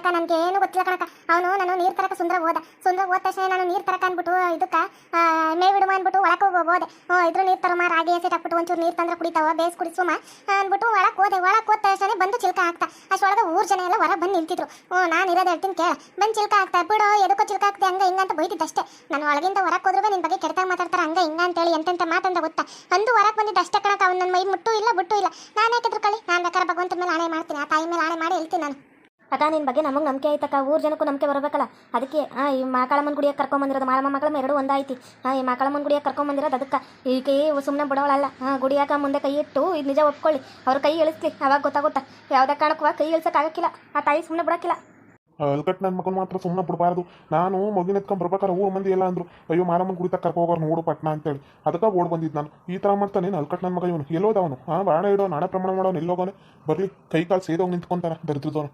ಅಕ್ಕ ನನಗೆ ಏನು ಗೊತ್ತಿಲ್ಲ ಕಣಕ್ಕ. ಅವನು ನಾನು ನೀರು ತರಕ ಸುಂದರ ಹೋದ. ಸುಂದರ ಹೋದ ತಕ್ಷಣ ನಾನು ನೀರು ತರಕ ಅಂದ್ಬಿಟ್ಟು, ಇದಕ್ಕೆ ಮೇವಿಡುವ ಅಂದ್ಬಿಟ್ಟು ಒಳಕ್ಕೆ ಹೋಗೋದೆ ಇದ್ರು ನೀರು ತರಮ ರಾಗಿ ಎಸೆಟ್ ಹಾಕ್ಬಿಟ್ಟು ಒಂಚೂರು ನೀರು ತಂದ್ರೆ ಕುಡಿತಾವ, ಬೇಸ್ ಕುಡಿಸುಮ ಅಂದ್ಬಿಟ್ಟು ಒಳಕ್ಕೆ ಹೋದೆ. ಒಳಕ್ಕೆ ಹೋದ ತಕ್ಷಣ ಬಂದು ಚಿಲ್ಕ ಹಾಕ್ತಾ ಅಷ್ಟೊಳಗೆ ಊರ್ ಜನ ಎಲ್ಲ ಹೊರ ಬಂದು ನಿಂತಿದ್ರು. ಓ ನಾನು ಇರೋದು ಹೇಳ್ತೀನಿ ಕೇಳ. ಬಂದು ಚಿಲ್ಕ ಹಾಕ್ತಾ ಬಿಡು, ಎದಕ್ಕೋ ಚಿಲ್ಕ ಹಾಕ್ತೆ ಹಂಗ ಹಿಂಗ ಅಂತ ಬೈತಿದ್ದಷ್ಟೇ. ನಾನು ಒಳಗಿಂದ ಹೊರಕ್ಕೆ ಹೋದ್ರೆ ನಿನ್ನ ಬಗ್ಗೆ ಕೆಡ್ತಾಗ ಮಾತಾಡ್ತಾರೆ, ಹಂಗ ಹಿಂಗ ಅಂತೇಳಿ ಎಂತೆಂತ ಮಾತಂದ ಗೊತ್ತಾ. ಅಂದು ಹೊರಗೆ ಬಂದಿದ್ದು ಅಷ್ಟೇ ಕಣಕ ಅವ್ನು ನನ್ನ ಮೈ ಮುಟ್ಟು ಇಲ್ಲ, ಬಿಟ್ಟು ಇಲ್ಲ. ನಾನು ಯಾಕೆ ಕಳಿ ನಾನು ಬೇಕಾದ್ರೆ ಭಗವಂತನ ಮೇಲೆ ಆಣೆ ಮಾಡ್ತೀನಿ. ಆ ತಾಯಿ ಮೇಲೆ ಆಣೆ ಮಾಡಿ ಹೇಳ್ತೀನಿ ನಾನು. ಅಕ್ಕ ನಿನ್ನ ಬಗ್ಗೆ ನಮಗೆ ನಂಬಿಕೆ ಆಯ್ತಕ್ಕ ಊರ್ ಜನಕ್ಕೂ ನಂಬಿಕೆ ಬರಬೇಕಲ್ಲ. ಅದಕ್ಕೆ ಆ, ಈ ಮಾಕಾಳಮ್ಮನ ಗುಡಿಯಾಗ ಕರ್ಕೊಂಬಂದಿರೋದು ಮಾಳಮ್ಮ ಮಕ್ಕಳಮ್ಮ ಎರಡು ಒಂದಾಯ್ತಿ ಹಾಂ ಈ ಮಾಕಾಳಮ್ಮನ ಗುಡಿಯಾಗ ಕರ್ಕೊಂಬಂದಿರೋದು ಅದಕ್ಕೆ. ಈ ಕೈ ಸುಮ್ಮನೆ ಬಿಡೋಳಲ್ಲ ಹಾಂ ಗುಡಿಯಾಗ ಮುಂದೆ ಕೈ ಇಟ್ಟು ಇದು ನಿಜ ಒಪ್ಕೊಳ್ಳಿ. ಅವ್ರ ಕೈ ಇಳಿಸ್ಲಿ. ಅವಾಗ ಗೊತ್ತಾಗುತ್ತಾ. ಯಾವುದೇ ಕಾರಣಕ್ಕೂ ಕೈ ಇಳ್ಸೋಕ್ಕಾಗಕ್ಕಿಲ್ಲ ಆ ತಾಯಿ ಸುಮ್ಮನೆ ಬಿಡಕ್ಕಿಲ್ಲ ಅಲ್ಕಟ್ ನನ್ನ ಮಗನ ಮಾತ್ರ ಸುಮ್ಮನೆ ಬಿಡಬಾರ್ದು. ನಾನು ಮಗಿನ ಎತ್ಕೊಂಡ್ ಬರ್ಬೇಕಾರೆ ಊರು ಮಂದಿ ಎಲ್ಲ ಅಂದ್ರು. ಅಯ್ಯೋ ಮಾರಮ್ಮನ ತಕ್ಕ ಕರ್ಕೊ ಹೋಗೋರು ನೋಡು ಪಟ್ನ ಅಂತೇಳಿ. ಅದಕ್ಕೆ ಓಡ್ ಬಂದಿದ್ ನಾನು. ಈ ಥರ ಮಾಡ್ತಾನೆ ಅಲ್ಕಟ್ ನನ್ನ ಮಗ ಇವನು. ಎಲ್ಲೋದವನು ಆ ಬಾಣ ಇಡೋ ನಾಣ ಪ್ರಮಾಣ ಮಾಡೋನು ಎಲ್ಲೋಗೋನೆ ಬರ್ಲಿ. ಕೈ ಕಾಲು ಸೇದೋಗಿ ನಿಂತ್ಕೊಂತಾನೆ ದರಿದ್ರದವನು.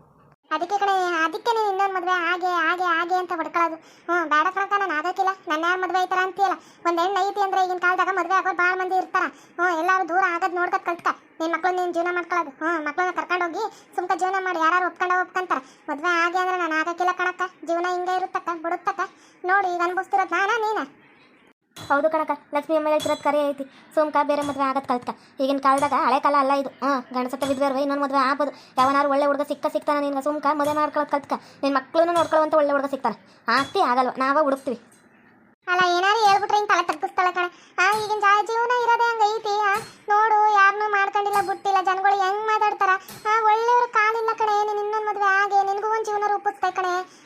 ಅದಕ್ಕೆ ಕಡೆ ಅದಕ್ಕೆ ನೀನು ಇನ್ನೊಂದು ಮದುವೆ ಹಾಗೆ ಹಾಗೆ ಹಾಗೆ ಅಂತ ಹೊಡ್ಕೊಳ್ಳೋದು. ಹ್ಞೂ ಬೇಡ ಕಣಕ ನಾನು ಆಗೋಕ್ಕಿಲ್ಲ ನನ್ನ ಯಾರು ಮದುವೆ ಐತಾರ ಅಂತೀಯಲ್ಲ? ಒಂದು ಹೆಣ್ಣು ಐತಿ ಅಂದ್ರೆ ಈಗಿನ ಕಾಲದಾಗ ಮದುವೆ ಆಗೋರು ಭಾಳ ಮಂದಿ ಇರ್ತಾರ. ಹ್ಞೂ ಎಲ್ಲರೂ ದೂರ ಆಗೋದು ನೋಡ್ಕೊತ ಕಲ್ತ್ಕ ನಿನ್ನ ಮಕ್ಳು ನೀನು ಜೀವನ ಮಾಡ್ಕೊಳ್ಳೋದು ಹ್ಞೂ ಮಕ್ಳನ್ನ ಕರ್ಕೊಂಡೋಗಿ ಸುಮ್ಕ ಜೀವನ ಮಾಡಿ. ಯಾರು ಒಪ್ಕೊಂಡ ಒಪ್ಕೊಂತಾರೆ. ಮದುವೆ ಆಗಿ ಅಂದ್ರೆ ನಾನು ಆಗೋಕ್ಕಿಲ್ಲ ಕಣಕ್ಕ. ಜೀವನ ಹಿಂಗೆ ಇರುತ್ತಕ್ಕ, ಬಿಡುತ್ತಕ್ಕ. ನೋಡಿ ಈಗ ಅನ್ಭವಿಸ್ತಿರೋದು ನಾನಾ ನೀನ? ಹೌದು ಕಣಕ ಲಕ್ಷ್ಮಿ ಅಮ್ಮ ಹೇಳ್ತಿರೋದು ಕರೆ ಐತಿ. ಸುಮ್ಕ ಬೇರೆ ಮದುವೆ ಆಗತ್ ಕಲ್ತ್ಕ. ಈಗಿನ ಕಾಲದಾಗ ಹಳೆ ಕಾಲ ಅಲ್ಲ ಇದು. ಹಾಂ ಗಂಡಸತ್ತ ಬಿದ್ವೇರ್ವ ಇನ್ನೊಂದು ಮದುವೆ ಆಗ್ಬೋದು. ಯಾವನಾರು ಒಳ್ಳೆ ಹುಡುಗ ಸಿಕ್ಕ ಸಿಗ್ತಾನೆ ನಿನ್ಗೆ ಸುಮ್ಕ ಮದುವೆ ಮಾಡ್ಕೊಳ್ಳೋದು ಕಲ್ತ್ಕ. ನಿನ್ನ ಮಕ್ಕಳನ್ನು ನೋಡ್ಕೊಳ್ಳುವಂತ ಒಳ್ಳೆ ಹುಡುಗ ಸಿಗ್ತಾರೆ. ಆಗ್ತಿ, ಆಗಲ್ವ. ನಾವೇ ಹುಡುಕ್ತೀವಿ. ಅಲ್ಲ, ಏನಾರು ಹೇಳ್ಬಿಟ್ರೆ ಹಿಂಗೆ ತಲೆ ತಗ್ಗಿಸ್ತಾಳೆ ಕಣ. ಆ, ಈಗಿನ ಜಾ, ಜೀವನ ಇರೋದೇ ಹಂಗೆ ಐತಿ. ಆ, ನೋಡು ಯಾರನ್ನೂ ಮಾಡ್ಕೊಂಡಿಲ್ಲ, ಬಿಟ್ಟಿಲ್ಲ, ಜನಗಳು ಹೆಂಗ್ ಮಾತಾಡ್ತಾರ? ಆ, ಒಳ್ಳೆಯವ್ರ ಕಾಲಿಲ್ಲ ಕಣೆ, ನೀನು ಇನ್ನೊಂದು ಮದುವೆ ಹಾಗೆ ನಿನಗೂ ಒಂದು ಜೀವನ ರೂಪಿಸ್ತಾ ಕಣೆ.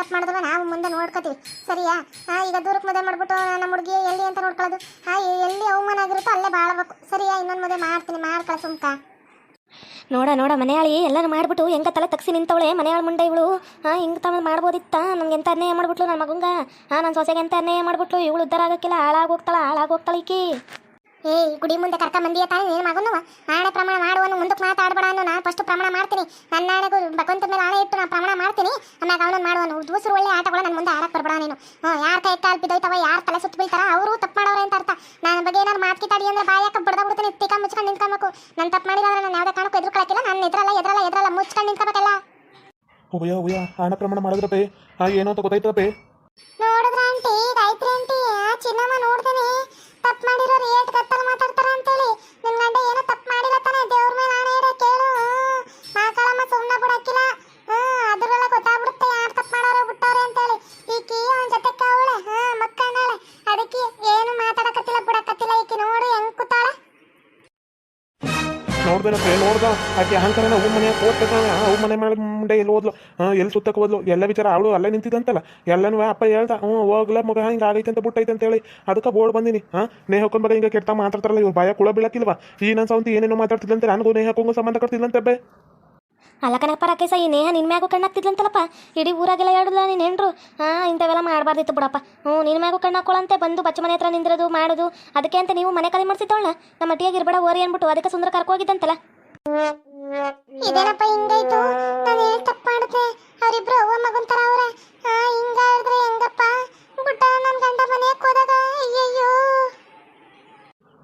ತಪ್ಪು ಮಾಡಿದ್ರು ನಾವು ಮುಂದೆ ನೋಡ್ಕೋತೀವಿ. ಸರಿಯಾ? ಈಗ ದೂರಕ್ಕೆ ಮದುವೆ ಮಾಡ್ಬಿಟ್ಟು ನಮ್ಮ ಹುಡುಗಿ ಎಲ್ಲಿ ಅಂತ ನೋಡ್ಕೊಳ್ಳೋದು? ಎಲ್ಲಿ ಅವಮಾನ ಆಗಿರುತ್ತೋ ಅಲ್ಲೇ ಬಾಳ್ಬೇಕು. ಸರಿಯಾ, ಇನ್ನೊಂದು ಮದುವೆ ಮಾಡ್ತೀನಿ, ಮಾಡ್ಕೊಳ ಸುಮ್ಕ. ನೋಡ ನೋಡ, ಮನೆಯಾಳಿ, ಎಲ್ಲರೂ ಮಾಡ್ಬಿಟ್ಟು ಹೆಂಗ ತಲೆ ತಗ್ಸಿ ನಿಂತವಳೆ? ಮನೆಯಾಳ ಮುಂಡೆ ಇವಳು. ಹಾಂ, ಹಿಂಗೆ ತಮ್ಮ ಮಾಡ್ಬೋದಿತ್ತ? ನಮ್ಗೆ ಎಂತ ಅನ್ಯಾಯ ಮಾಡ್ಬಿಟ್ಲು ನನ್ನ ಮಗಂಗ? ಹಾಂ ನನ್ನ ಸೊಸೆಗೆ ಎಂತ ಅನ್ಯಾಯ ಮಾಡ್ಬಿಟ್ಲು? ಇವಳು ಉದ್ದಾರ ಆಗಕ್ಕಿಲ್ಲ ಹಾಳಾಗೋಗ್ತಾಳ ಹಾಳಾಗೋಗ್ತಾಳ ಈಕಿ. ಏ ಗುಡಿ ಮುಂದೆ ಕರ್ಕ ಮಂದಿಯ ತಾನೇ ಏನು ಮಗನು? ನಾಳೆ ಪ್ರಮಾಣ ಮಾಡುವನು ಮುಂದಕ್ಕೆ ಮಾತಾಡಬೇಡ ಅನ್ನೋ ನಾನು ಫಸ್ಟ್ ಪ್ರಮಾಣ ಮಾಡ್ತೀನಿ. ನನ್ನ ನಾಳೆಗೂ ಭಗವಂತ ಮೇಲೆ ಆಣೆ ಇಟ್ಟು ನಾನು ಪ್ರಮಾಣ ಮಾಡ್ತೀನಿ. ಆಮ್ಯಾಗ ಅವನು ಮಾಡುವನು ದೂಸರು ಒಳ್ಳೆ ಆಟಗಳು ನನ್ನ ಮುಂದೆ ಆಡಕ್ಕೆ ಬರಬೇಡ ನೀನು. ಹ್ಞೂ ಯಾರ ಕೈ ಕಾಲು ಬಿದ್ದೋಯ್ತವ ಯಾರು ತಲೆ ಸುತ್ತ ಬೀಳ್ತಾರ ಅವರು ತಪ್ಪು ಮಾಡೋರೆ ಅಂತ ಅರ್ಥ. ನನ್ನ ಬಗ್ಗೆ ಏನಾದ್ರು ಮಾತಾಡಿ ಅಂದ್ರೆ ಬಾಯಕ್ಕೆ ಬಡದ ಬಿಡ್ತೀನಿ ತಿಕ್ಕ ಮುಚ್ಕೊಂಡು ನಿಂತ್ಕೊಬೇಕು. ನಾನು ತಪ್ಪು ಮಾಡಿಲ್ಲ ಅಂದ್ರೆ ನಾನು ಯಾವುದೇ ಕಾರಣಕ್ಕೂ ಎದುರ್ಕೊಳಕ್ಕಿಲ್ಲ. ನಾನು ಎದ್ರಲ್ಲ ಎದ್ರಲ್ಲ ಎದ್ರಲ್ಲ ಮುಚ್ಕೊಂಡು ನಿಂತ್ಕೋಬೇಕಲ್ಲ. ಉಭಯ ಉಭಯ ಹಣ ಪ್ರಮಾಣ ಮಾಡಿದ್ರಪ್ಪೆ ಹಾಗೆ ಏನೋ ಅಂತ ಗೊತ್ತಾಯ್ತಪ್ಪೆ ನೋಡಿದ್ರ ಆಂಟಿ ಗಾಯತ್ರಿ ಆಂಟಿ ಆ ಚಿನ್ನಮ್ಮ ನೋಡ್ದೇನೆ. ತಪ್ಪು ಮಾಡಿರೋರು ಏಟ್ ಕತ್ತಲ್ ಮಾತಾಡ್ತಾರ ಅಂತೇಳಿ ನಿಮ್ಮ ಗಂಡ ಏನೋ ತಪ್ಪು ಮಾಡಿಲ್ಲ ತಾನೆ, ದೇವ್ರ ಮೇಲೆ ಆಣೆ ಇಡ ಕೇಳು. ಆಕೆ ಅಹಂಕಾರನ ಅವ್ ಮನೆ ಹೋಗ್ತಕ್ಕ ಅವ್ ಮನೆ ಮೇಲೆ ಮುಂದೆ ಎಲ್ಲಿ ಓದ್ಲು? ಎಲ್ಲಿ ಸುತ್ತಕ್ಕೆ ಓದ್ಲು? ಎಲ್ಲ ವಿಚಾರ ಅವಳು ಅಲ್ಲೇ ನಿಂತಿದ್ದಂತಲ್ಲ? ಎಲ್ಲನೂ ಅಪ್ಪ ಹೇಳ್ದ, ಹ್ಞೂ, ಹೋಗ್ಲ ಮಗ, ಹಿಂಗೆ ಆಗೈತೆ ಅಂತ ಬಿಟ್ಟೈತೆ ಅಂತೇಳಿ ಅದಕ್ಕೆ ಬೋರ್ಡ್ ಬಂದಿನಿ. ಹಾಂ ನೇ ಹಾಕೊಂಡ್ ಬಗ್ಗೆ ಹಿಂಗೆ ಕೆಟ್ಟ ಮಾತಾಡ್ತಾರಲ್ಲ ಇವ್ರು ಬಾಯ ಕುಳ ಬೀಳಕ್ಕಿಲ್ವಾ? ಈ ನನ್ನ ಸೌಂತಿ ಏನೇನೋ ಮಾತಾಡ್ತಿದ್ದಂತೆ ನನಗೂ ನೇ ಹಾಕೊಂಗು ಸಂಬಂಧ ಕಟ್ತಿದ್ದಂತೆ ಬೇ. ಅಲ್ಲ ಕಣಪ್ಪ ರಾಕೇಶ, ಈ ನೇಹ ನಿನ್ನ ಮ್ಯಾಗೂ ಕಣ್ಣಾಗ್ತಿದ್ಲಂತಲ್ಲಪ್ಪ? ಇಡೀ ಊರಾಗೆಲ್ಲ ಹೇಳಿದ್ಲ ನೀನು ಹೆಂಡ್ರು? ಹಾಂ ಇಂಥವೆಲ್ಲ ಮಾಡಬಾರ್ದಿತ್ತು ಬಿಡಪ್ಪ. ಹ್ಞೂ ನಿನ್ನ ಮ್ಯಾಗೂ ಕಣ್ಣು ಹಾಕೊಳ್ಳಂತೆ ಬಂದು ಬಚ್ಚ ಮನೆ ಹತ್ರ ನಿಂದಿರೋದು, ಮಾಡೋದು. ಅದಕ್ಕೆ ಅಂತ ನೀವು ಮನೆ ಖಾಲಿ ಮಾಡಿಸಿದ್ದವಳ? ನಮ್ಮ ಅಟ್ಟಿಯಾಗಿ ಇರ್ಬೇಡ, ಓರಿ ಅಂದ್ಬಿಟ್ಟು, ಅದಕ್ಕೆ ಸುಂದರ ಕರ್ಕೋಗಿದ್ದಂತಲ್ಲ ಇದೇನಪ್ಪ ಹಿಂಗಾಯ್ತು? ನಾನು ಹೇಳಿ ತಪ್ಪು ಮಾಡಿದೆ ಅವರಿಬ್ರು ಅವ್ವ ಮಗನ್ ತರ ಅವ್ರೆ. ಹಿಂಗಾದ್ರೆ ಹೆಂಗಪ್ಪ? ಗುಡ್ಡ ನನ್ನ ಗಂಡ ಮನೆಯಕ್ಕೆ ಹೋದಾಗ, ಅಯ್ಯಯ್ಯೋ.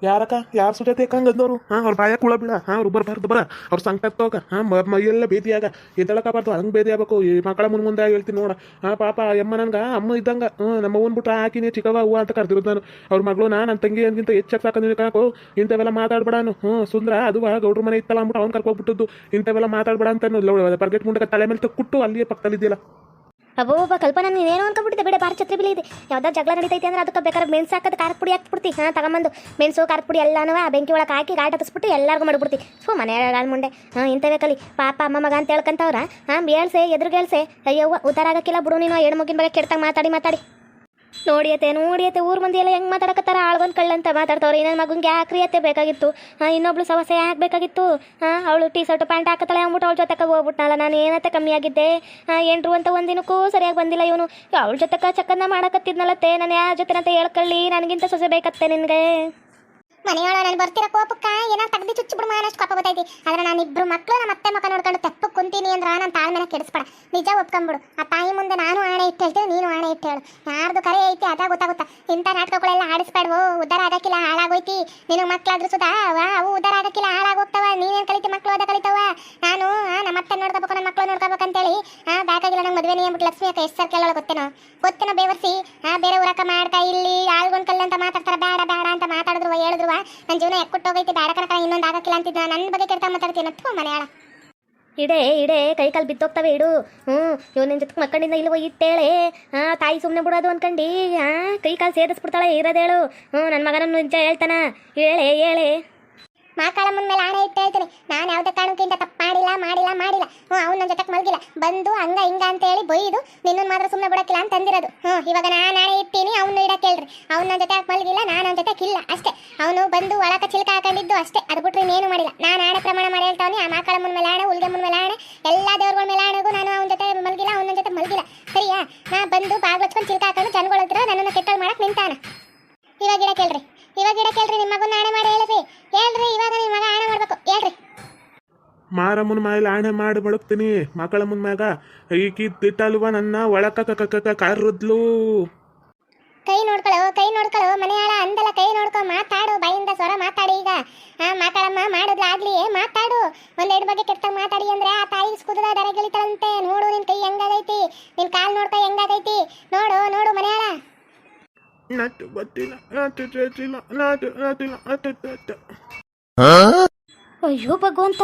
ಯಾರಕ್ಕ? ಯಾರು ಸುಜಾತೆ ಕಂಗಂದವರು ಹಾಂ, ಅವ್ರ ಬಾಯ ಕುಳ ಬೀಳ. ಹಾಂ, ಅವ್ರು ಬರಬಾರ್ದು ಬರ ಅವ್ರ ಸಂಕಟ ತೋಗ ಹಾಂ ಮೈಯೆಲ್ಲ ಬೇದಿಯಾಗ ಎದ್ದಳಕಬಾರ್ದು ಹಂಗೆ ಭೇದಿಯಾಗಬೇಕು ಈ ಮಕ್ಕಳ ಮುಂದೆ ಮುಂದೆ ಹೇಳ್ತೀನಿ ನೋಡ. ಹಾಂ, ಪಾಪ ಅಮ್ಮ ನನಗೆ ಅಮ್ಮ ಇದ್ದಂಗೆ. ಹ್ಞೂ ನಮ್ಮ ಅವ್ವನ್ ಬಿಟ್ಟು ಹಾಕಿನಿ ಚಿಕ್ಕವ ಹೂವು ಅಂತ ಕರೆದಿರೋದು ನಾನು. ಅವ್ರ ಮಗಳು ನಾ ನನ್ನ ತಂಗಿ ಅಂದ್ಕಿಂತ ಹೆಚ್ಚಾಗಿ ಸಾಕ ಕಾಕು ಇಂಥವೆಲ್ಲ ಮಾತಾಡ್ಬೇಡಾನು ಹ್ಞೂ ಸುಂದ್ರ ಅದು ಗೌಡ್ರ ಮನೆ ಇತ್ತಲ್ಲ ಅಂದ್ಬಿಟ್ಟು ಅವ್ನು ಕರ್ಕೊಬಿಟ್ಟಿದ್ದು ಇಂಥವೆಲ್ಲ ಮಾತಾಡ್ಬೇಡ ಅಂತ ಪರ್ಗೆಟ್ ಮುಂಡಕ್ಕೆ ತಲೆ ಮೇಲೆ ತಕ್ಕೊಟ್ಟು ಅಲ್ಲಿಯೇ ಪಕ್ಕದಲ್ಲಿದೆಯಲ್ಲ ಅಬೋಬ ಕಲ್ಪನಾ, ನೀನೇನೋ ಅನ್ಕೊಂಡ್ಬಿಟ್ಟಿದ್ದೆ ಬಿಡ ಭಾರಿ ಛತ್ರಿ ಬಿಲಿ ಇದೆ. ಯಾವ್ದಾರು ಜಗಳ ನಡೀತೈತೆ ಅಂದ್ರೆ ಅದಕ್ಕೆ ಬೇಕಾದ್ರೆ ಮೆಣಸು ಹಾಕೋದು ಖಾರದ ಪುಡಿ ಹಾಕ್ಬಿಡ್ತಿ ಹಾಂ, ತಗೊಂಬಂದು. ಮೆಣಸು, ಖಾರದ ಪುಡಿ ಎಲ್ಲನೂ ಆ ಬೆಂಕಿ ಒಳಗೆ ಹಾಕಿ ಗಾಟ ಹತ್ತಿಸ್ಬಿಟ್ಟು ಎಲ್ಲರಿಗೂ ಮಾಡ್ಬಿಡ್ತಿ. ಸೊ ಮನೆ ಮುಂಡೆ. ಹಾಂ ಇಂಥವೇ ಕಲಿ ಪಾಪ, ಅಮ್ಮ, ಮಗ ಅಂತ ಹೇಳ್ಕಂತವ್ರ. ಹಾಂ ಹೇಳ್ಸೆ ಎದುರುಗೇಳ್ಸೆ. ಅಯ್ಯವ್ವ, ಉದ್ದಾರ ಆಗಕ್ಕಿಲ್ಲ ಬಿಡು ನೀನು. ಹೆಣ್ಮಗಿನ ಬಗ್ಗೆ ಕೆಡ್ತಾಗ ಮಾತಾಡಿ ಮಾತಾಡಿ. ನೋಡಿಯತ್ತೆ ನೋಡಿಯತ್ತೆ, ಊರ್ ಮಂದಿ ಎಲ್ಲ ಹೆಂಗ್ ಮಾತಾಡಕತ್ತಾರ? ಆಳ್ಗೊಂದ್ ಕಳ್ಳಂತ ಮಾತಾಡ್ತವ್ರೆ. ನನ್ನ ಮಗಂಗೆ ರೀ ಅತ್ತೆ ಬೇಕಾಗಿತ್ತು? ಇನ್ನೊಬ್ಳು ಸಮಸ್ಯೆ ಯಾಕೆ ಬೇಕಾಗಿತ್ತು? ಹಾಂ ಅವಳು ಟೀ ಶರ್ಟ್ ಪ್ಯಾಂಟ್ ಹಾಕತ್ತಾಳೆ, ಅಂದ್ಬಿಟ್ಟು ಅವಳ ಜೊತೆಗೆ ಹೋಗ್ಬಿಟ್ನಲ್ಲ, ನಾನು ಏನತ್ತೆ ಕಮ್ಮಿ ಆಗಿದ್ದೆ? ಏನ್ರು ಅಂತ ಒಂದಿನಕ್ಕೂ ಸರಿಯಾಗಿ ಬಂದಿಲ್ಲ ಇವನು. ಅವಳ ಜೊತೆಗೆ ಚಕ್ಕನ್ನ ಮಾಡಕತ್ತಿದ್ನಲ್ಲತ್ತೆ, ನಾನು ಯಾರ ಜೊತೆ ಅಂತ ಹೇಳ್ಕೊಳ್ಳಿ, ನನಗಿಂತ ಸೊಸೆ ಬೇಕತ್ತೆ ನಿನಗೆ. ಮನೆಯೊಳ ನಾನು ಬರ್ತಿರೋ ಕೋಪಕ್ಕ ಏನೋ ತೆಗ್ದು ಚುಚ್ಚು ಬಿಡು ಅನ್ನೋಷ್ಟು ಕೋಪ ಬರ್ತೈತಿ. ಆದ್ರೆ ನಾನು ಇಬ್ರು ಮಕ್ಕಳು ನಮ್ಮ ಅತ್ತೆ ಮಕ್ಕ ನೋಡ್ಕೊಂಡು ತಪ್ಪು ಕುಂತೀನಿ ಅಂದ್ರ ನಾನು ತಾಳ್ಮೆನ ಕೆಡಿಸ್ಬೇಡ. ನಿಜ ಒಪ್ಕೊಂಬಿಡು. ಆ ತಾಯಿ ಮುಂದೆ ನಾನು ಆಣೆ ಇಟ್ಟು ಹೇಳ್ತೀನಿ, ನೀನು ಆಣೆ ಇಟ್ಟು ಹೇಳು. ಯಾರ್ದು ಕರೆ ಐತಿ ಅದ ಗೊತ್ತಾಗುತ್ತಾ ಇಂಥ ನಾಟಕಗಳೆಲ್ಲ ಆಡಿಸ್ಬೇಡವು ಉದ್ದಾರ ಆಗಕ್ಕಿಲ್ಲ ಹಾಳಾಗೋಯ್ತಿ. ನಿನಗೆ ಮಕ್ಳಾದ್ರೂ ಸುಧಾ ಅವು ಉದ್ದಾರ ಆಗಕ್ಕಿಲ್ಲ ಹಾಳಾಗೋಗ್ತಾವ. ನೀನೇನು ಕಲಿತಿ ಮಕ್ಕಳು ಅದ ಕಲಿತಾವ? ನಾನು ನಮ್ಮ ಅತ್ತೆ ನೋಡ್ಕೋಬೇಕು ನನ್ನ ಮಕ್ಳು ನೋಡ್ಕೋಬೇಕಂತೇಳಿ, ಆ ಬೇಕಾಗಿಲ್ಲ ನಂಗೆ ಮದುವೆ ಅಂದ್ಬಿಟ್ಟು ಲಕ್ಷ್ಮಿ ಅಕ್ಕ ಎಷ್ಟು ಸರ್ಕಲ್ ಕೇಳೋಳು ಗೊತ್ತೇನೋ? ಗೊತ್ತೇನೋ ಬೇವರ್ಸಿ? ಆ, ಬೇರೆ ಊರಕ್ಕ ಮಾಡ್ತಾ ಇಲ್ಲಿ ಆಳ್ಗೊಂಡ್ ಕಲ್ಲಂತ ಮಾತಾಡ್ತಾರ, ಬೇಡ ಬೇಡ ಅಂತ ಮಾತಾಡಿದ್ರು, ಹೇಳಿದ್ರು ನನ್ನ ಜೀವನ ಎಕ್ಕುಟ್ಟೋಗೈತಿ ಬೇಡ ಕನಕ ಇನ್ನೊಂದು ಆಗಕ್ಕಿಲ್ಲ ಅಂತಿದ್ದ ನನ್ನ ಬಗ್ಗೆ ಕೆಡ್ತಾ ಮಾತಾಡ್ತೀನಿ ಥೂ ಮನೆಯಾಳ. ಇಡೇ ಇಡೇ, ಕೈ ಕಾಲು ಬಿದ್ದೋಗ್ತವೆ ಇಡು. ಹ್ಞೂ ಇವ್ ನಿನ್ನ ಜೊತೆ ಮಕ್ಕಳಿಂದ ಇಲ್ವೋ ಇಟ್ಟೇಳೆ. ಹಾಂ ತಾಯಿ ಸುಮ್ಮನೆ ಬಿಡೋದು ಅನ್ಕಂಡು. ಹಾಂ ಕೈ ಕಾಲು ಸೇರಿಸ್ಬಿಡ್ತಾಳೆ, ಇರೋದೇಳು. ಹ್ಞೂ ನನ್ನ ಮಗನ ನಿಜ ಹೇಳ್ತಾನ. ಹೇಳೆ ಹೇಳೆ ಮಾಕಾಳಮ್ಮನ ಮೇಲೆ ಆಣೆ ಇಟ್ಟು ಹೇಳ್ತೀನಿ. ನಾನು ಯಾವುದೇ ಕಾರಣಕ್ಕಿಂತ ತಪ್ಪು ಮಾಡಿಲ್ಲ ಮಾಡಿಲ್ಲ ಮಾಡಿಲ್ಲ. ಹ್ಞೂ, ಅವ್ನು ನನ್ನ ಜೊತೆಗೆ ಮಲಗಿಲ್ಲ. ಬಂದು, ಹಂಗ, ಹಿಂಗ ಅಂತ ಹೇಳಿ ಬೈದು, ನಿನ್ನನ್ನು ಮಾತ್ರ ಸುಮ್ಮನೆ ಬಿಡೋಕ್ಕಿಲ್ಲ ಅಂತ ಅಂದಿರೋದು. ಹ್ಞೂ, ಇವಾಗ ನಾನು ಆಣೆ ಇಟ್ಟೀನಿ, ಅವ್ನು ಇಡಕ್ಕೆ ಹೇಳ್ರಿ. ಅವ್ನ ನನ್ನ ಜೊತೆ ಮಲಗಿಲ್ಲ, ನಾನು ಅವನ ಜೊತೆ ಇಲ್ಲ ಅಷ್ಟೇ. ಅವನು ಬಂದು ಒಳಕ ಚಿಲ್ಕ ಹಾಕೊಂಡಿದ್ದು ಅಷ್ಟೇ. ಅದು ಬಿಟ್ರೆ ಇನ್ನೇನು ಮಾಡಿಲ್ಲ. ನಾನು ಆಣೆ ಪ್ರಮಾಣ ಮಾಡಿ ಹೇಳ್ತಾವನಿ, ಆ ಮಾಕಾಳಮ್ಮನ ಮೇಲೆ ಆಣೆ ಹುಲ್ಗೆ ಮೇಲೆ ಆಣೆ ಎಲ್ಲ ದೇವ್ರಗಳ ಮೇಲೆ ಆಣೆಗೂ ನಾನು ಅವನ ಜೊತೆ ಮಲಗಿಲ್ಲ, ಅವನ ಜೊತೆ ಮಲಗಿಲ್ಲ. ಸರಿಯಾ? ನಾ ಬಂದು ಬಾಗ್ಲಚ್ಕೊಂಡು ಚಿಲ್ಕ ಹಾಕೊಂಡು ಜನಗಳಿದ್ರು ನನ್ನನ್ನು ಕೆಟ್ಟಲ್ ಮಾಡಕ್ಕೆ ನಿಂತಾನ. ಇವಾಗ ಇಡಕ್ಕೆ ಕೇಳ್ರಿ ಇವಾಗ ಗಿಡ ಕೇಳ್ರಿ ನಿಮ್ಮ ಮಗನ ಆಣೆ ಮಾಡಿ ಹೇಳಿ ಹೇಳ್ರಿ ಇವಾಗ ನಿಮ್ಮ ಮಗ ಆಣೆ ಮಾಡ್ಬೇಕು. ಹೇಳ್ರಿ. ಮಾರಮ್ಮನ ಮೇಲೆ ಆಣೆ ಮಾಡಿ ಬಳಕ್ತೀನಿ. ಮಕ್ಕಳ ಮುನ್ ಮ್ಯಾಗ ಈಕಿ ದಿಟ್ಟಲ್ವ ನನ್ನ ಒಳಕ ಕರ್ರದ್ಲು ಕೈ ನೋಡ್ಕೊಳ್ಳೋ ಕೈ ನೋಡ್ಕೊಳ್ಳೋ ಮನೆಯಾಳ ಅಂದಲ್ಲ ಕೈ ನೋಡ್ಕೊ ಮಾತಾಡು ಬಾಯಿಂದ ಸ್ವರ ಮಾತಾಡಿ ಈಗ ಆ ಮಾತಾಡಮ್ಮ ಮಾಡಿದ್ಲ ಆಗ್ಲಿ ಮಾತಾಡು ಒಂದೆರಡು ಬಗ್ಗೆ ಕೆಟ್ಟ ಮಾತಾಡಿ ಅಂದ್ರೆ ಆ ತಾಯಿ ಸ್ಕುದದ ದರ ಗೆಳಿತಾಳಂತೆ ನೋಡು ನಿನ್ ಕೈ ಹೆಂಗಾಗೈತಿ ನಿನ್ ಕಾಲ್ ನೋಡ್ಕೊ ಹೆಂಗಾಗೈತಿ ನೋಡು ನೋಡು ಮನೆಯಾಳ ನಾಟು ಅಯ್ಯೋ ಭಗವಂತ,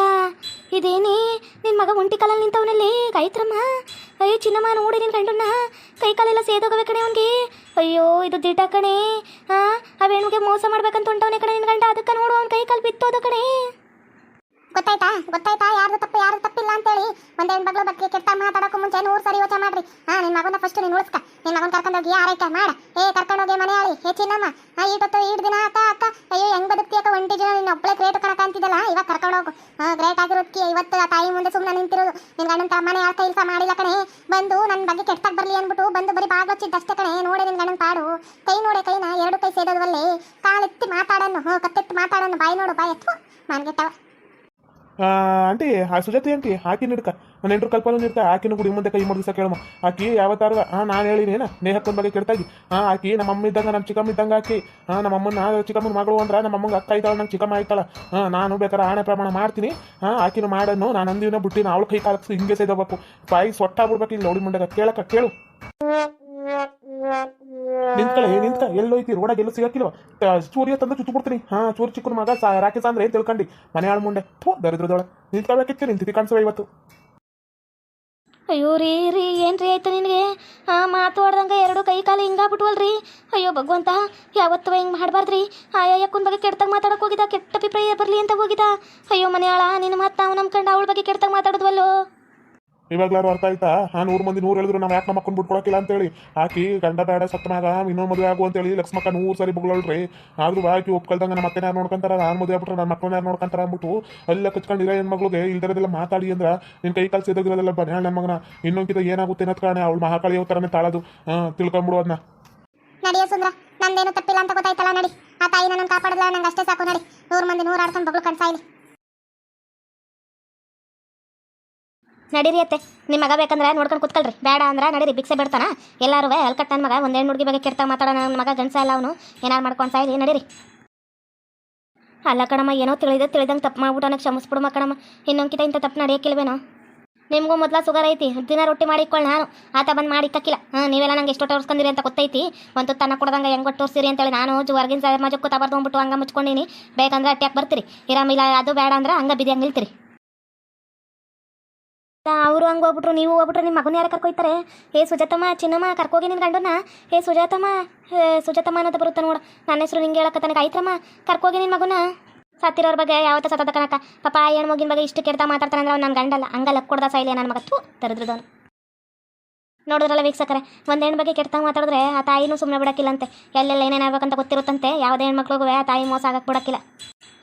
ಇದೇನಿ? ನಿನ್ನ ಮಗ ಒಂಟಿ ಕಾಲಲ್ಲಿ ನಿಂತವನಲ್ಲಿ ಕಾಯ್ತ್ರಮ್ಮ ಅಯ್ಯೋ, ಚಿನ್ನಮ್ಮ, ನೋಡಿ ನಿನ್ನ ಗಂಡನ್ನ. ಕೈ ಕಾಲೆಲ್ಲ ಸೇದೋಗವೆ ಕಣೆ ಅವನಿಗೆ. ಅಯ್ಯೋ, ಇದು ದಿಟ ಕಣೆ. ಹಾ ಆ ವೇಣುಗೆ ಮೋಸ ಮಾಡ್ಬೇಕಂತ ಹೊಂಟವನೆ ಕಣೆ ನಿನ್ ಗಂಡ. ಅದಕ್ಕೆ ನೋಡು, ಅವ್ನ ಕೈ ಕಾಲು ಬಿತ್ತೋದು ಕಣೆ. ಗೊತ್ತಾಯ್ತಾ? ಗೊತ್ತಾಯ್ತಾ? ಯಾರು ತಪ್ಪು ಯಾರು ತಪ್ಪಿಲ್ಲ ಅಂತೇಳಿ. ಒಂದ್ ಮಗಳು ಬಗ್ಗೆ ಕೆಟ್ಟ ಮಾತಾಡೋಕ್ಕೂ ಮುಂಚೆ ನೂರು ಸರಿ ಯೋಚನೆ ಮಾಡ್ರಿ. ಹಾ, ನಿನ್ ಮಗನ ಫಸ್ಟ್ ನೀನು ಉಳಿಸ್ಕ. ನಿನ್ ಮಗನ್ ಕರ್ಕೊಂಡೋಗಿ ಆರೈಕೆ ಮಾಡ. ಏ ಕರ್ಕೊಂಡೋಗಿ ಮನೆ ಆಳಿ ಏ, ಚಿನ್ನಮ್ಮ. ಹಾ ಈಟೊತ್ತು ಈಡ್ ದಿನ ಅಕ್ಕ ಅಕ್ಕ. ಅಯ್ಯೋ, ಹೆಂಗ್ ಬದುಕ್ತಿಯಕ್ಕ ಒಂಟಿ ಜನ ನಿನ್ನ ಒಬ್ಬಳೆ ಗ್ರೇಟ್ ಕಣಕ ಅಂತಿದ್ದಲ್ಲ? ಇವಾಗ ಕರ್ಕೊಂಡೋಗು ಹಾ ಗ್ರೇಟ್ ಆಗಿರೋದಕ್ಕೆ ಇವತ್ತು ಆ ತಾಯಿ ಮುಂದೆ ಸುಮ್ಮನೆ ನಿಂತಿರೋದು. ನಿನ್ ಗಂಡನ ಮನೆ ಆಳ್ಕ ಇಲ್ಸ ಮಾಡಿಲ್ಲ ಕಣೆ. ಬಂದು ನನ್ನ ಬಗ್ಗೆ ಕೆಟ್ಟಾಗ ಬರ್ಲಿ ಅನ್ಬಿಟ್ಟು ಬಂದು ಬರೀ ಬಾಗ್ಲಚ್ಚಿದ್ದಷ್ಟೇ ಕಣೆ. ನೋಡಿ ನಿನ್ ಗಂಡನ ಪಾಡು. ಕೈ ನೋಡೆ ಕೈನ, ಎರಡು ಕೈ ಸೇದೋದ್ರಲ್ಲಿ. ಕಾಲೆತ್ತಿ ಮಾತಾಡನ್ನು. ಹ್ಞೂ ಕತ್ತೆತ್ತಿ ಮಾತಾಡೋನು ಬಾಯಿ ನೋಡು, ಬಾಯಿ. ಎತ್ತು ಮಾನ್ಗೆಟ್ಟವ ಆಂಟಿ, ಆ ಸುಜಾತಿ ಆಂಟಿ ಆಕಿ ನಿಡ್ಕ ನನ್ನ ಎಂಟ್ರು ಕಲ್ಪನೂ ನಿಡ್ಕ ಆಕಿನ ಗುಡಿ ಮುಂದೆ ಕೈ ಮಾಡಿಸ ಕೇಳಮ್ಮ. ಆಕಿ ಯಾವತ್ತಾರ ಹಾಂ ನಾನು ಏನ? ನೇಹಕ್ಕನ ಬಗ್ಗೆ ಕೆಡ್ತಾಗಿ ಹಾಂ ಆಕಿ ನಮ್ಮ ಅಮ್ಮ ಇದ್ದಂಗ ನಮ್ಮ ಚಿಕ್ಕಮ್ಮ ಇದ್ದಂಗ ಆಕಿ. ಹಾಂ ನಮ್ಮ ಅಮ್ಮನ ಚಿಕ್ಕಮ್ಮನ ಮಗಳು ಅಂದ್ರ ನಮ್ಮ ಅಕ್ಕ ಇದ್ದಾಳೆ, ನಂಗೆ ಚಿಕ್ಕಮ್ಮ ಆಯ್ತಾಳ. ಹಾಂ ನಾನು ಬೇಕಾದ್ರೆ ಆಣೆ ಪ್ರಮಾಣ ಮಾಡ್ತೀನಿ. ಹಾಂ ಆಕಿನ ಮಾಡನ್ನು. ನಾನು ಅಂದಿನ ಬಿಟ್ಟಿನ. ಅವಳು ಕೈ ಕಾಲಕ್ಕೆ ಹಿಂಗೆ ಸೇದಬೇಕು ಬಾಯಿ ಸೊಟ್ಟ ಬಿಡ್ಬೇಕು ಇಲ್ಲಿ ನೋಡಿ ಮುಂದೆ. ಕೇಳಕ್ಕ, ಕೇಳು. ನಿಂತ್ಕಳೆ ನಿಂತ್ಕ ಎಲ್ಲೋಯ್ತಿ ರೋಡಾಗ ಎಲ್ಲೂ ಸಿಗಕ್ಕಿಲ್ವ? ಚೂರಿಯ ತಂದು ಚುಚ್ಚು ಬಿಡ್ತೀನಿ ಹಾ, ಚೂರಿ ಚಿಕ್ಕನ ಮಗ, ಸಾ, ರಾಕೇಶ್ ಅಂದ್ರೆ ಏನ್ ತಿಳ್ಕೊಂಡಿ? ಮನೆ ಆಳ್ ಮುಂಡೆ ಥೂ ದರಿದ್ರದೊಳ ನಿಂತ್ಕೊಳ್ಬೇಕಿತ್ತು ನಿಂತಿತಿ ಕಾಣಿಸುವ ಇವತ್ತು. ಅಯ್ಯೋ ರೀ ರೀ ಏನು ರೀ ಆಯ್ತು ನಿನಗೆ? ಹಾಂ ಮಾತಾಡ್ದಂಗೆ ಎರಡು ಕೈ ಕಾಲು ಹಿಂಗಾಗ್ಬಿಟ್ವಲ್ರಿ ಅಯ್ಯೋ ಭಗವಂತ, ಯಾವತ್ತೂ ಹಿಂಗೆ ಮಾಡಬಾರ್ದ್ರಿ? ಆಯಾ ಯಾಕನ್ ಬಗ್ಗೆ ಕೆಟ್ಟದಾಗ ಮಾತಾಡಕ್ಕೆ ಹೋಗಿದ್ದ, ಕೆಟ್ಟ ಅಭಿಪ್ರಾಯ ಬರಲಿ ಅಂತ ಹೋಗಿದ್ದ? ಅಯ್ಯೋ ಮನೆಯಾಳ ನಿನ್ನ ಮಾತು ನಾವು ನಂಬ್ಕೊಂಡು ಅವಳ ಬಗ್ಗೆ ಕೆಟ್ಟದಾಗ ಮಾತಾಡಿದ್ವಲ್ಲೋ? ಇವಾಗ್ಲಾರು ಅರ್ಥ ಆಯ್ತಾ? ಹಾ ನೂರು ಮಂದಿ ನೂರು ಹೇಳಿದ್ರು ನಾವು ಯಾಕೆ ನಮ್ಮ ಮಕ್ಕಳು ಬಿಟ್ಕೊಳಕಿಲ್ಲ ಅಂತೇಳಿ. ಆಕಿ ಗಂಡ ಬೇಡ, ಸತ್ತ ಮ್ಯಾಗ ಇನ್ನೊಂದು ಮದುವೆ ಆಗು ಅಂತೇಳಿ ಲಕ್ಷ್ಮಕ್ಕ ನೂರು ಸರಿ ಬುಗ್ಳಲ್ರಿ ಆದ್ರೂ ಆಕಿ ಒಪ್ಕೊಳ್ದಂಗ ನಮ್ಮ ಮತ್ತೆ ಯಾರು ನೋಡ್ಕೊಂತಾರ? ನಾನು ಮದುವೆ ಆಗ್ಬಿಟ್ರೆ ನನ್ನ ಮಕ್ಕಳನ್ನ ಯಾರು ನೋಡ್ಕೊಂತಾರ ಅಂದ್ಬಿಟ್ಟು ಎಲ್ಲ ಕಚ್ಕೊಂಡಿರೋ ಇರೋ ಮಗಳಿಗೆ ಇಲ್ದಿರೋದೆಲ್ಲ ಮಾತಾಡಿ ಅಂದ್ರ ನಿನ್ ಕೈ ಕಾಲು ಸೇದೋಗಿರೋದೆಲ್ಲ ಬನ್ನಿ ನಮ್ಮ ಮಗನ. ಇನ್ನೊಂದಿದ ಏನಾಗುತ್ತೆ ಅನ್ನೋದ್ ಕಾರಣ ಅವಳು ಮಹಾಕಾಳಿ ಥರನೇ ತಾಳದು. ತಿಳ್ಕೊಂಬಿಡು ಅದನ್ನ ನಡಿಯ ಸುಂದ್ರ, ನಂದೇನು ತಪ್ಪಿಲ್ಲ ಅಂತ ಗೊತ್ತಾಯ್ತಲ್ಲ ನಡಿ. ಆ ತಾಯಿ ನನ್ನ ಕಾಪಾಡಲ್ಲ ನಂಗೆ ಅಷ್ಟೇ ಸಾಕು ನಡಿ. ನೂರು ಮಂದಿ ನೂರು ಆಡ್ಕೊಂಡು ಬಗ್ಳು ಕಣ್ಸಾಯ್ಲಿ. ನಡೀರಿ ಅತ್ತೆ. ನಿಮ್ಮ ಮಗ ಬೇಕಂದ್ರೆ ನೋಡ್ಕೊಂಡು ಕುತ್ಕೊಳ್ರಿ. ಬೇಡ ಅಂದ್ರೆ ನಡೀರಿ ಬಿಕ್ಸೆ ಬಿಡ್ತಾನ. ಎಲ್ಲರೂ ನನ್ನ ಮಗ ಒಂದೇನು ಹುಡುಗಿ ಬಗ್ಗೆ ಕೆಡ್ತಾ ಮಾತಾಡೋಣ ನನ್ನ ಮಗ ಗಂಡಸ ಇಲ್ಲ ಅವನು. ಏನಾರು ಮಾಡ್ಕೊಂಡು ಇಲ್ಲಿ ನಡೀರಿ. ಅಲ್ಲ ಕಣಮ್ಮ, ಏನೋ ತಿಳಿದ, ತಿಳಿದಂಗೆ ತಪ್ಪು ಮಾಡ್ಬಿಟ್ಟು ಕ್ಷಮಿಸ್ಬಿಡು ಮಕ್ಕಳಮ್ಮ ಇನ್ನೊಂದ್ಕಿತ ಇಂಥ ತಪ್ಪು ನಡೆಯೋಕ್ಕಿಲ್ವೇನೋ ನಿಮಗೂ ಮೊದಲ ಸುಗರ್ ಐತಿ. ದಿನ ರೊಟ್ಟಿ ಮಾಡಿಕೊಳ್ಳ ನಾನು. ಆತ ಬಂದು ಮಾಡಿ ಕಕ್ಕಿಲ್ಲ ಹಾಂ, ನೀವೆಲ್ಲ ನಂಗೆ ಎಷ್ಟು ತೋರಿಸ್ಕೊಂಡಿರಿ ಅಂತ ಗೊತ್ತೈತಿ. ಒಂದು ತನ್ನ ಕೊಡ್ದಂಗೆ ಹೆಂಗೆ ತೋರಿಸಿರಿ ಅಂತೇಳಿ ನಾನು ಹೊರಗಿನ ಸಮಾಜಕ್ಕೆ ಕೂತಾಬಾರ್ದು ಅಂದ್ಬಿಟ್ಟು ಹಂಗೆ ಮುಚ್ಕೊಂಡಿನಿ. ಬೇಕಂದ್ರೆ ಅಟ್ಯಾಕ್ ಬರ್ತೀರಿ. ಇರಾಮಿಲ್ಲ ಅದು ಬೇಡ ಅಂದ್ರೆ ಹಂಗೆ ಬಿದ್ದಿ ಹಂಗೆ ನಿಲ್ತೀರಿ. ಅವರು ಹಂಗೆ ಹೋಗ್ಬಿಟ್ರು, ನೀವು ಹೋಗ್ಬಿಟ್ರು ನಿಮ್ಮ ಮಗನ ಯಾರು ಕರ್ಕೊಯ್ತಾರೆ? ಹೇ ಸುಜಾತಮ್ಮ, ಚಿನ್ನಮ್ಮ, ಕರ್ಕೋಗಿ ನಿನ್ನ ಗಂಡನ ಹೇ ಸುಜಾತಮ್ಮ ಹೇ ಸುಜಾತಮ್ಮ ಅನ್ನೋದು ಬರುತ್ತೆ ನೋಡು. ನನ್ನ ಹೆಸರು ನಿಂಗೆ ಹೇಳಕ್ಕ ತನಕ ಆಯ್ತಮ್ಮ ಕರ್ಕೋಗಿ ನಿನ್ನ ಮಗನ ಸತ್ತಿರೋರ ಬಗ್ಗೆ ಯಾವತ್ತ ಸತ್ತದ ಕನಕ ಪಾಪ ಏನು ಮಗಿನ ಬಗ್ಗೆ ಇಷ್ಟು ಕೆಡ್ತಾ ಮಾತಾಡ್ತಾನೆ ಅಂದ್ರೆ ನನ್ನ ಗಂಡಲ್ಲ. ಹಂಗಲ್ಲ, ಕೊಡ್ದ ಸೈಲೆ ನನ್ನ ಮಗ. ತೂ ತರದ್ರದವನು ನೋಡಿದ್ರಲ್ಲ ವೀಕ್ಷಕರೇ, ಒಂದು ಹೆಣ್ಣು ಬಗ್ಗೆ ಕೆಡ್ತಾ ಮಾತಾಡಿದ್ರೆ ಆ ತಾಯಿನೂ ಸುಮ್ಮನೆ ಬಿಡಕ್ಕಿಲ್ಲಂತೆ. ಎಲ್ಲೆಲ್ಲ ಏನೇನು ಆಗ್ಬೇಕಂತ ಗೊತ್ತಿರುತ್ತಂತೆ. ಯಾವುದೇ ಹೆಣ್ಮಕ್ಳಿಗೂ ಆ ತಾಯಿ ಮೋಸ ಆಗಕ್ಕೆ ಬಿಡಕ್ಕಿಲ್ಲ.